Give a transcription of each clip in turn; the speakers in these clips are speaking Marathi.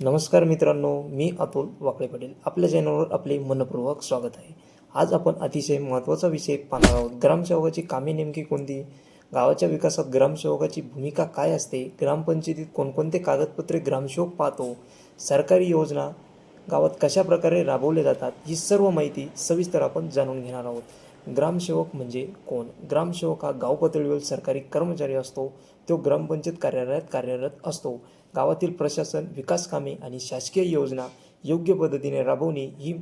नमस्कार मित्रांनो मी अतुल वाकळे पाटील. आपल्या चॅनलवर आपले मनपूर्वक स्वागत आहे. आज आपण अतिशय महत्त्वाचा विषय पाहणार आहोत. ग्रामसेवकाची कामे नेमकी कोणती? गावाच्या विकासात ग्रामसेवकाची भूमिका काय असते? ग्रामपंचायतीत कोणकोणते कागदपत्रे ग्रामसेवक पाहतो? सरकारी योजना गावात कशा प्रकारे राबवल्या जातात? ही सर्व माहिती सविस्तर आपण जाणून घेणार आहोत. ग्रामसेवक म्हणजे कोण? ग्रामसेवक हा गाव पातळीवर सरकारी कर्मचारी असतो. तो ग्रामपंचायत कार्यालयात कार्यरत असतो. गावातील प्रशासन विकास कामे आणि शासकीय योजना योग्य पद्धतीने राबवणे ही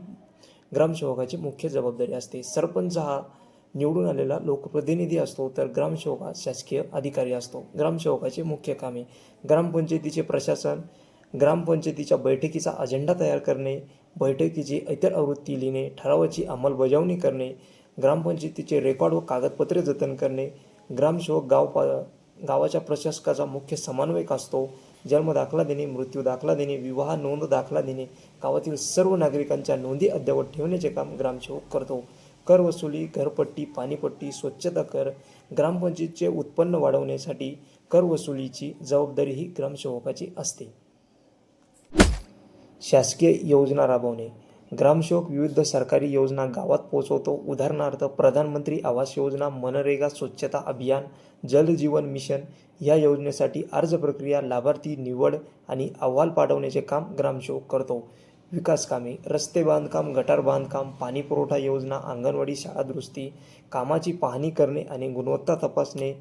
ग्रामसेवकाची मुख्य जबाबदारी असते. सरपंच हा निवडून आलेला लोकप्रतिनिधी असतो तर ग्रामसेवक हा शासकीय अधिकारी असतो. ग्रामसेवकाचे मुख्य कामे ग्रामपंचायतीचे प्रशासन ग्रामपंचायतीच्या बैठकीचा अजेंडा तयार करणे बैठकीची इतर आवृत्ती लिहिणे ठरावाची अंमलबजावणी करणे ग्रामपंचायतीचे रेकॉर्ड व कागदपत्रे जतन करणे ग्रामसेवक गाव पा गावाच्या प्रशासकाचा मुख्य समन्वयक असतो. जन्म दाखला देणे मृत्यू दाखला देणे विवाह नोंद दाखला देणे गावातील सर्व नागरिकांच्या नोंदी अद्ययावत ठेवण्याचे काम ग्रामसेवक करतो. कर वसुली घरपट्टी पाणीपट्टी स्वच्छता कर ग्रामपंचायतीचे उत्पन्न वाढवण्यासाठी कर वसुलीची जबाबदारी ही ग्रामसेवकाची असते. शासकीय योजना राबवणे. ग्रामसेवक विविध सरकारी योजना गावात पोहोचवतो. उदाहरणार्थ प्रधानमंत्री आवास योजना मनरेगा स्वच्छता अभियान जल जीवन मिशन या योजनेसाठी अर्ज प्रक्रिया लाभार्थी निवड आणि अहवाल पाठवण्याचे काम ग्रामसेवक करतो. विकास कामे रस्ते बांधकाम गटार बांधकाम पाणी पुरवठा योजना अंगणवाडी शाळा दुरुस्ती कामाची पाहणी करणे आणि गुणवत्ता तपासणे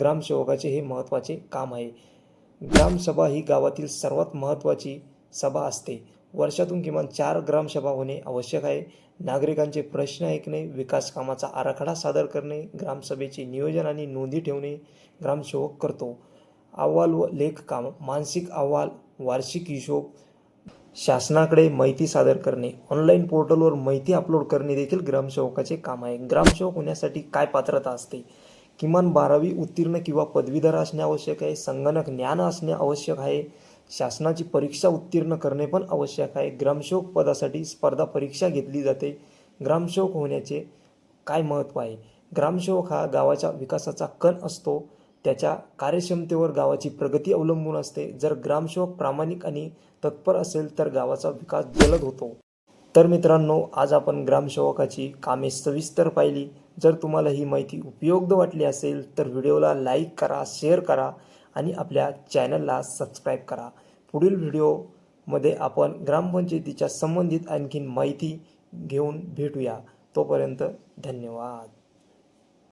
ग्रामसेवकाचे हे महत्त्वाचे काम आहे. ग्रामसभा ही गावातील सर्वात महत्त्वाची सभा असते. वर्षातून किमान चार ग्रामसभा होणे आवश्यक आहे. नागरिकांचे प्रश्न ऐकणे विकास कामाचा आराखडा सादर करणे ग्रामसभेचे नियोजन आणि नोंदी ठेवणे ग्रामसेवक करतो. अहवाल व लेख काम मानसिक अहवाल वार्षिक हिशोब शासनाकडे माहिती सादर करणे ऑनलाईन पोर्टलवर माहिती अपलोड करणे देखील ग्रामसेवकाचे काम आहे. ग्रामसेवक होण्यासाठी काय पात्रता असते? किमान बारावी उत्तीर्ण किंवा पदवीधर असणे आवश्यक आहे. संगणक ज्ञान असणे आवश्यक आहे. शासनाची परीक्षा उत्तीर्ण करणे पण आवश्यक आहे. ग्रामसेवक पदासाठी स्पर्धा परीक्षा घेतली जाते. ग्रामसेवक होण्याचे काय महत्त्व आहे? ग्रामसेवक हा गावाच्या विकासाचा कण असतो. त्याच्या कार्यक्षमतेवर गावाची प्रगती अवलंबून असते. जर ग्रामसेवक प्रामाणिक आणि तत्पर असेल तर गावाचा विकास जलद होतो. तर मित्रांनो आज आपण ग्रामसेवकाची कामे सविस्तर पाहिली. जर तुम्हाला ही माहिती उपयुक्त वाटली असेल तर व्हिडिओला लाईक करा शेअर करा आणि आपल्या चॅनलला सबस्क्राईब करा. पुढील व्हिडिओमध्ये आपण ग्रामपंचायतीच्या संबंधित आणखीन माहिती घेऊन भेटूया. तोपर्यंत धन्यवाद.